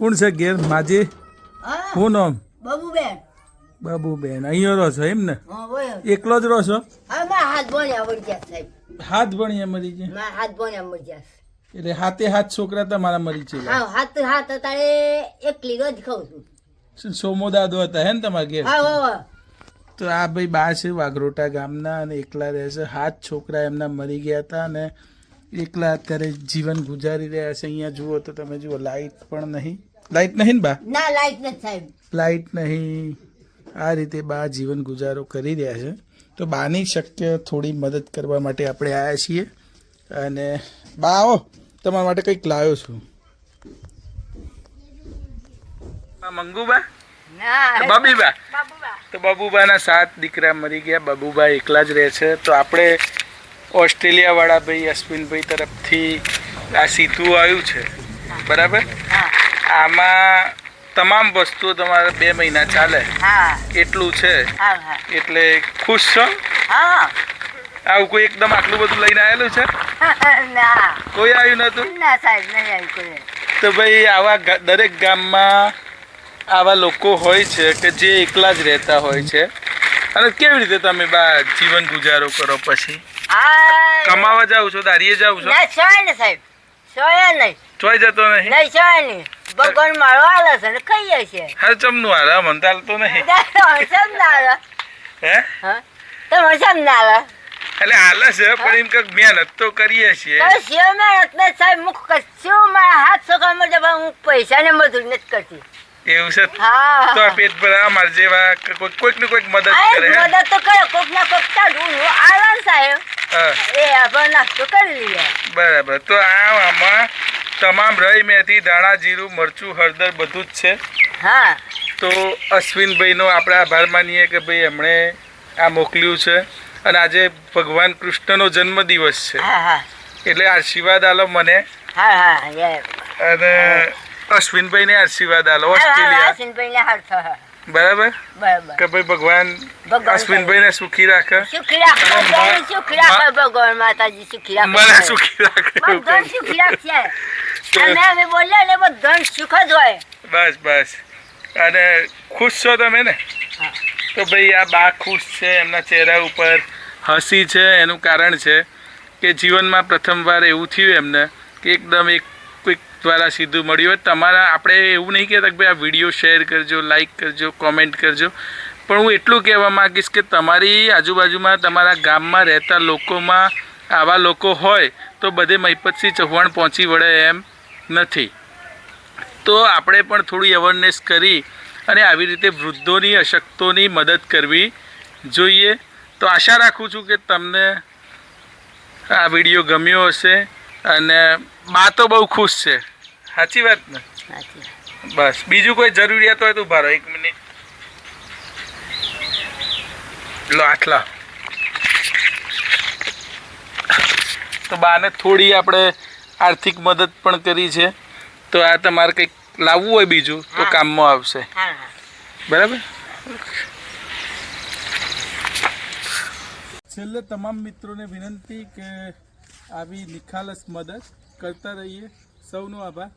કોણ છે ઘેર? માજી? હા. નામ? બબુબેન. બબુબેન. અહીંયા રહો છો એમ ને? એકલો જ રહો છો? હાથ ભણ્યા મરી ગયા હાથ ભણ્યા મરી ગયા? હાથ ભણ્યા મરી ગયા એટલે હાથે હાથ છોકરા તમારા મરી છે હા હાથ હાથ અત્યારે એકલી જ ખાઉં છું. સોમો દાદો હતા હે ને તમારા ઘેર? તો આ ભાઈ બા છે વાઘરોટા ગામના અને એકલા રહે છે. હાથ છોકરા એમના મરી ગયા હતા અને એકલા અત્યારે જીવન ગુજારી રહ્યા છે. અહીંયા જુઓ તો તમે જુઓ લાઇટ પણ નહીં. લાઇટ નહીં ને બા? ના લાઈટ નથી સાહેબ. લાઇટ નહીં. આ રીતે બા જીવન ગુજારો કરી રહ્યા છે. તો બાની શક્ય થોડી મદદ કરવા માટે આપણે આવ્યા છીએ. અને બા આવો તમારા માટે કંઈક લાવ્યો છું. મંગુબા? ના. બબીબા? તો બબુબાના સાત દીકરા મરી ગયા. બબુબા એકલા જ રહે છે. તો આપણે ઓસ્ટ્રેલિયા વાળા ભાઈ અશ્વિનભાઈ તરફથી આ સીધું આવ્યું છે. બરાબર? આમાં તમામ વસ્તુઓ તમારે બે મહિના ચાલે. હા. એટલું છે. એટલે ખુશ છો? આવું કોઈ એકદમ આટલું બધું લઈને આવેલું છે? ના. કોઈ આવ્યું નતું? ના સાહેબ નહીં આવી કોઈ. તો ભાઈ આવા દરેક ગામમાં આવા લોકો હોય છે કે જે એકલા જ રહેતા હોય છે. અને કેવી રીતે તમે બા જીવન ગુજારો કરો પછી? કમાવા જાવ છો દારીએ જાવ છો? ના સોય ને સાહેબ. સોય નહીં. સોય જતો નહીં? નહીં સોય નહીં. ભગવાન મારો આલે છે ને ખાઈએ છે હા ચમનું હારા મને ચાલતો નહીં. ના આલે. હે? હા? તમે સમ ના એટલે હાલે છે પણ એમ કંઈક મહેનત તો કરીએ છીએ. મહેનત ને સાહેબ મુખ કશું મારા હાથ છોકરા મળે હું પૈસા ને મજૂરી નથી કરતી. એવું છે? હા. તો આ પેટ પર અમાર જેવા કોઈ કોઈક કોઈક ને કોઈક મદદ કરે મદદ તો કરે કોક ના કોક ચાલુ. હું આરામ સાહેબ. હા. એ આપણે નાસ્તો કરી લઈએ. બરાબર. તો આ આમાં તમામ રઈ મેથી ધાણા જીરું મરચું હળદર બધું જ છે. હા. તો અશ્વિનભાઈનો આપણે આભાર માનીએ કે ભાઈ એમણે આ મોકલ્યું છે. અને આજે ભગવાન કૃષ્ણનો જન્મદિવસ છે. એટલે આશીર્વાદ આલો મને. અને અશ્વિનભાઈને આશીર્વાદ આલો ઓસ્ટ્રેલિયા. બરાબર? કે ભાઈ ભગવાન અશ્વિનભાઈ અશ્વિનભાઈને સુખી રાખે. સુખી રાખે સુખી ભગવાન માતાજી સુખી રાખે. મને સુખી રાખે. સુખી અને અમે બોલ્યા ને બધાને સુખ જ હોય. બસ બસ. અને ખુશ છો તમે ને? હા. તો ભાઈ આ બા ખુશ છે એમના ચહેરા ઉપર હસી છે એનું કારણ છે કે જીવનમાં પ્રથમવાર એવું થયું એમને કે એકદમ એક કોઈક દ્વારા સીધું મળ્યું હોય. તમારા આપણે એવું નહીં કહેતા કે ભાઈ આ વીડિયો શેર કરજો લાઈક કરજો કોમેન્ટ કરજો. પણ હું એટલું કહેવા માગીશ કે તમારી આજુબાજુમાં તમારા ગામમાં રહેતા લોકોમાં આવા લોકો હોય તો બધે મહિપતસિંહ ચૌહાણ પહોંચી વળે એમ. નથી. તો આપણે પણ થોડી અવેરનેસ કરી અને આવી રીતે વૃદ્ધોની અશક્તોની મદદ કરવી જોઈએ. તો આશા રાખું છું કે તમને આ વીડિયો ગમ્યો હશે અને બા તો બહુ ખુશ છે. સાચી વાત ને? બસ. બીજું કોઈ જરૂરિયાત હોય તો ઊભા રહો. એક મિનિટ. લો આટલા તો બાને થોડી આપણે આર્થિક મદદ પણ કરી છે. તો આ તમારે કંઈક લાવવું હોય બીજું તો કામમાં આવશે. હા હા. બરાબર? છેલ્લે તમામ મિત્રોને વિનંતી કે આવી નિખાલસ મદદ કરતા રહીએ. સૌનો આભાર.